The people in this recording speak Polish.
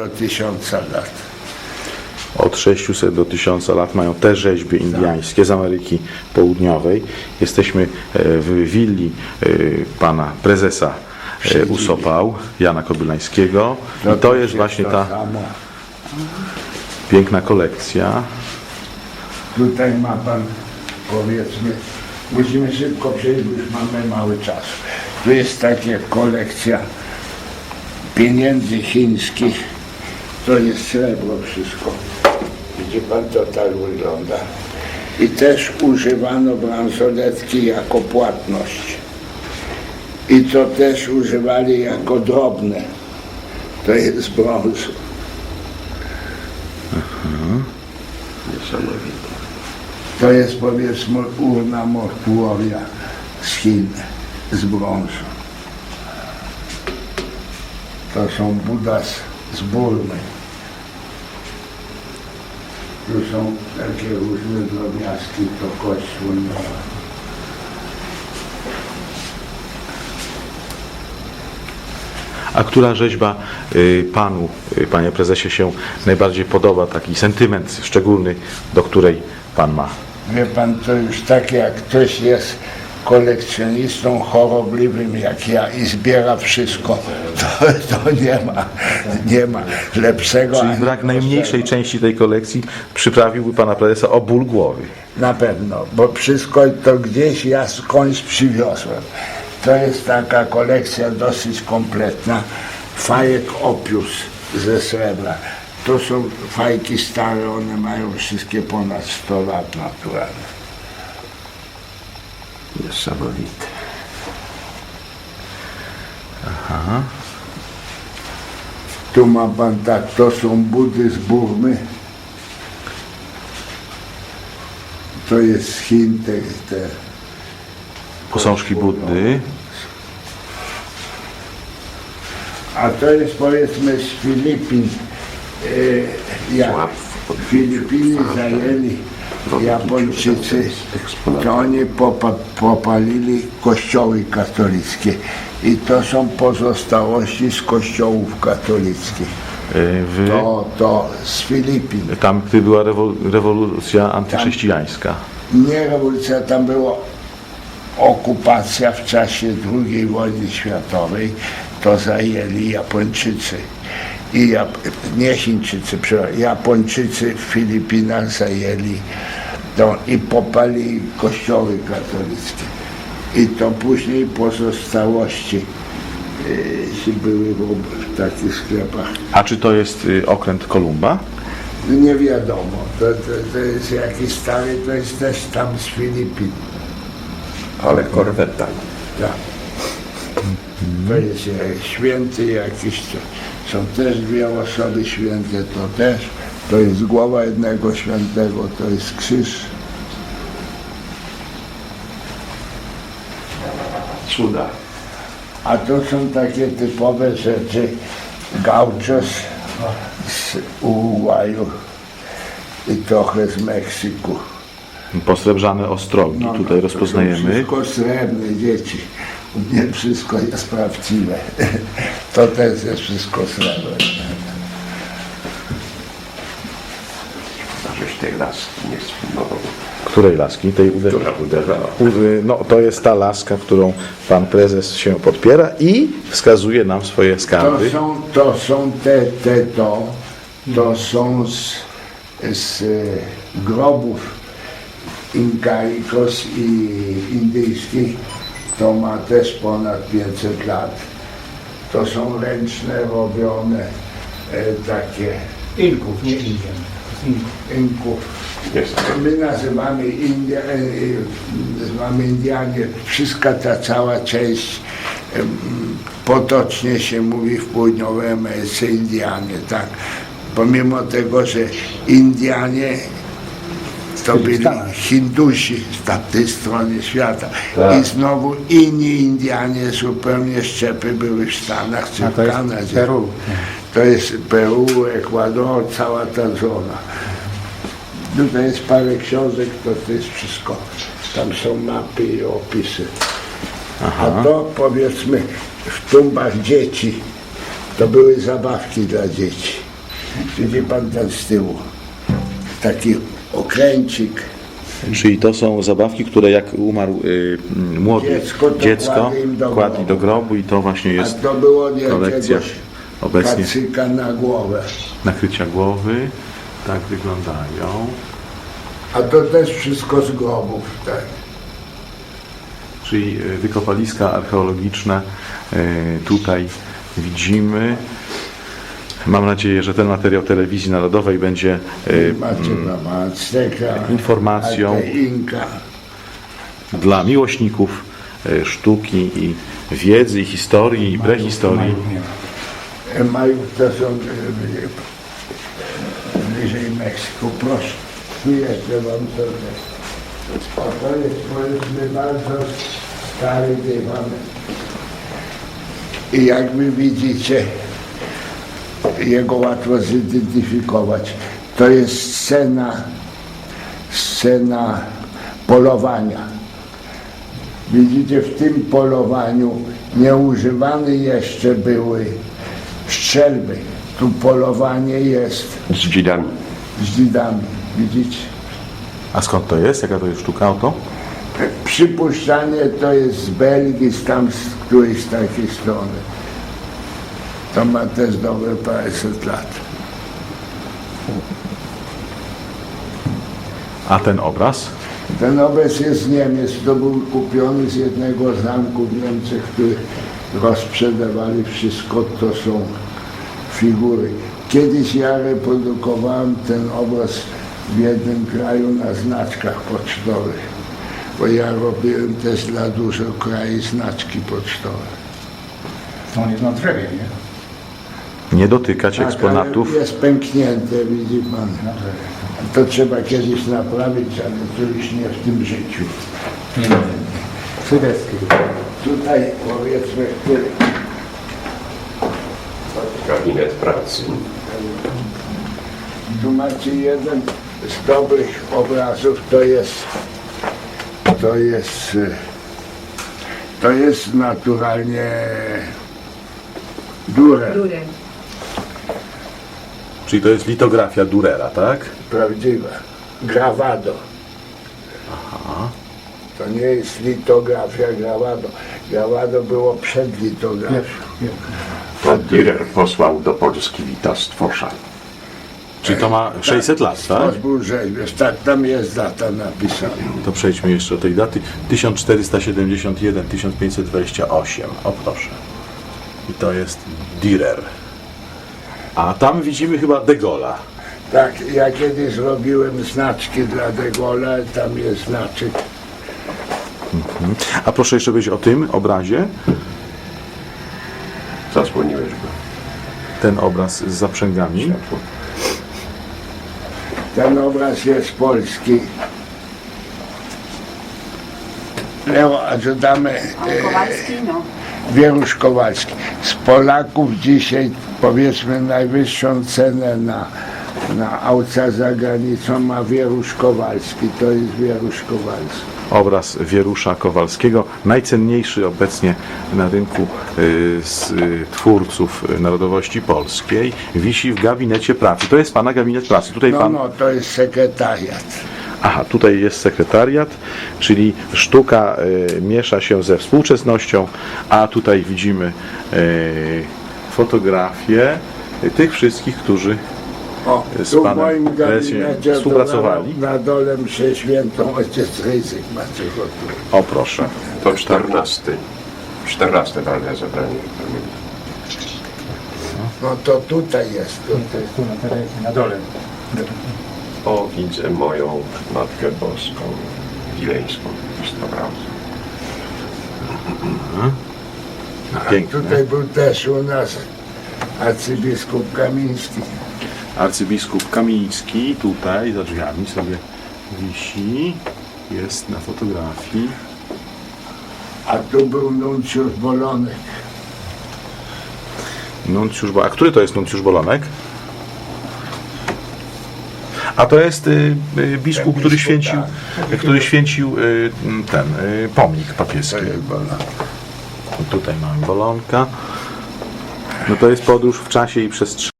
do tysiąca lat. Od 600 do 1000 lat mają te rzeźby indiańskie z Ameryki Południowej. Jesteśmy e, w willi e, pana prezesa e, Usopał, Jana Kobylańskiego. I to jest właśnie ta piękna kolekcja. Tutaj ma pan, powiedzmy, musimy szybko przejść, bo już mamy mały czas. Tu jest taka kolekcja pieniędzy chińskich. To jest srebro wszystko. Widzi pan, to tak wygląda. I też używano bransoletki jako płatność. I to też używali jako drobne. To jest z brązu. Niesamowite. To jest powiedzmy urna mortuoria z Chin, z brązu. To są Buda z, Burmy. Tu są takie różne drobiazgi, to kość słoniowa. A która rzeźba y, panu, y, panie prezesie, się najbardziej podoba? Taki sentyment szczególny, do której pan ma? Wie pan, to już tak jak ktoś jest kolekcjonistą chorobliwym jak ja i zbiera wszystko, to, to nie ma, nie ma lepszego. Czyli brak najmniejszej części tej kolekcji przyprawiłby pana prezesa o ból głowy. Na pewno, bo wszystko to gdzieś ja skądś przywiozłem. To jest taka kolekcja dosyć kompletna. Fajek opius ze srebra. To są fajki stare, one mają wszystkie ponad 100 lat naturalnie. Niesamowite. Tu ma pan tak, to są budy z Burmy. To jest z Chin, te, te Posążki Buddy. A to jest powiedzmy z Filipin. E, jak Filipiny zajęli Japończycy, to oni popa, popalili kościoły katolickie. I to są pozostałości z kościołów katolickich. Y, W, To, to z Filipin. tam, gdy była rewo- rewolucja antychrześcijańska. Nie rewolucja, tam była okupacja w czasie II wojny światowej, to zajęli Japończycy. I Jap nie Chińczycy, Japończycy w Filipinach zajęli to i popali kościoły katolickie. I to później pozostałości yy, były w, takich sklepach. A czy to jest y, okręt Kolumba? Nie wiadomo, to, to, to jest jakiś stary, to jest też tam z Filipin. Ale korweta. Tak. To jest e, święty jakiś, są też dwie osoby święte, to też. To jest głowa jednego świętego, to jest krzyż. Cuda. A to są takie typowe rzeczy gauchos z Uruguaju i trochę z Meksyku. Posrebrzane ostrogi No, tutaj to rozpoznajemy. Wszystko srebrne dzieci. U mnie wszystko jest prawdziwe. To też jest wszystko srebrne. Żeś tej laski nie spróbował. Której laski? Tej uder... Która uderzała. U- No, to jest ta laska, którą pan prezes się podpiera i wskazuje nam swoje To skarby. są, to są te, te to, to są z, z e, grobów inkaikos i indyjskich. To ma też ponad 500 lat. To są ręczne, robione e, takie Inków, nie Indian. Inków. Jest. My nazywamy, India, e, e, nazywamy Indianie, wszystka ta cała część, em, potocznie się mówi w Południowej Ameryce Indianie, tak. Pomimo tego, że Indianie to byli Hindusi z tamtej strony świata. I znowu inni Indianie, zupełnie szczepy były w Stanach czy A w to jest Kanadzie. Peru. To jest Peru, Ekwador, cała ta zona. Tutaj jest parę książek, to, to jest wszystko. Tam są mapy i opisy. A to powiedzmy w tumbach dzieci, to były zabawki dla dzieci. Widzi pan ten z tyłu? Taki okręcik. Czyli to są zabawki, które jak umarł y, młody Dziecko, dziecko, kładli do grobu. i to właśnie A jest to było od kolekcja obecnie kacyka na głowę. nakrycia głowy. Tak wyglądają. A to też wszystko z grobów, tak. Czyli y, wykopaliska archeologiczne y, tutaj widzimy. Mam nadzieję, że ten materiał telewizji narodowej będzie y, Macie prawa Azteka, informacją. Inka. dla miłośników y, sztuki i wiedzy, i historii, i prehistorii. E, Majów to są e, e, bliżej Meksyku. Proszę, przyjeżdżę wam sobie. O, to jest powiedzmy bardzo stary dywan. I jak wy widzicie, jego łatwo zidentyfikować. To jest scena, scena polowania. Widzicie, w tym polowaniu nieużywane jeszcze były strzelby. Tu polowanie jest Z dzidami. z dzidami. Widzicie? A skąd to jest? Jaka to jest sztuka oto? Przypuszczanie to jest z Belgii, z tam z którejś z takiej strony. To ma też dobre paręset lat. A ten obraz? Ten obraz jest z Niemiec, to był kupiony z jednego zamku w Niemczech, który rozprzedawali wszystko, to są figury. Kiedyś ja reprodukowałem ten obraz w jednym kraju na znaczkach pocztowych, bo ja robiłem też dla dużo krajów znaczki pocztowe. To on jest na drzewie, nie? Nie dotykać Tak, eksponatów. ale jest pęknięte, widzi pan. To trzeba kiedyś naprawić, ale to już nie w tym życiu. Sylwestry. Tutaj powiedzmy, który Gabinet pracy. Tu macie jeden z dobrych obrazów, to jest, to jest, y, to jest naturalnie Durer, Durem. Czyli to jest litografia Durera, tak? prawdziwa, Gravado. To nie jest litografia Gravado. Gravado było przed litografią. To Dürer posłał do Polski witastwosza. Czyli to ma 600 lat, tak? To był rzeźbiarz, tak tam jest data napisana. To przejdźmy jeszcze do tej daty. 1471-1528. O proszę. I to jest Dürer. A tam widzimy chyba De Gaulle'a. Tak, ja kiedyś robiłem znaczki dla De tam jest znaczek. A proszę jeszcze powiedzieć o tym obrazie. Zasłoniłeś go. Ten obraz z zaprzęgami. Ten obraz jest polski. Leo, a co damy A Kowalski, no. Wierusz Kowalski. Z Polaków dzisiaj powiedzmy najwyższą cenę na, na aukcjach za granicą ma Wierusz Kowalski. To jest Wierusz Kowalski. Obraz Wierusza Kowalskiego, najcenniejszy obecnie na rynku y, z y, twórców narodowości polskiej, wisi w gabinecie pracy. To jest pana gabinet pracy. Tutaj No, pan. no, to jest sekretariat. Aha, tutaj jest sekretariat, czyli sztuka y, miesza się ze współczesnością, a tutaj widzimy y, fotografię y, tych wszystkich, którzy O, Z tu panem moim gabinecie współpracowali? Na, na dole mszę świętą ojciec Ryzyk macie go tu. O proszę. To 14. 14 walne zebranie. No to tutaj jest. To Tutaj. jest tu na terenie, na dole. O, widzę moją Matkę Boską, Wileńską, Stobrawcę. Piękne. Tutaj był też u nas arcybiskup Kamiński. Arcybiskup Kamiński tutaj za drzwiami sobie wisi. Jest na fotografii. A tu był nuncjusz Bolonek. Nuncjusz, Bo- a który to jest nuncjusz Bolonek? A to jest y, y, biskup, który biskup, święcił, który święcił y, ten y, pomnik papieski. Tutaj mamy Bolonka. No to jest podróż w czasie i przestrzeni.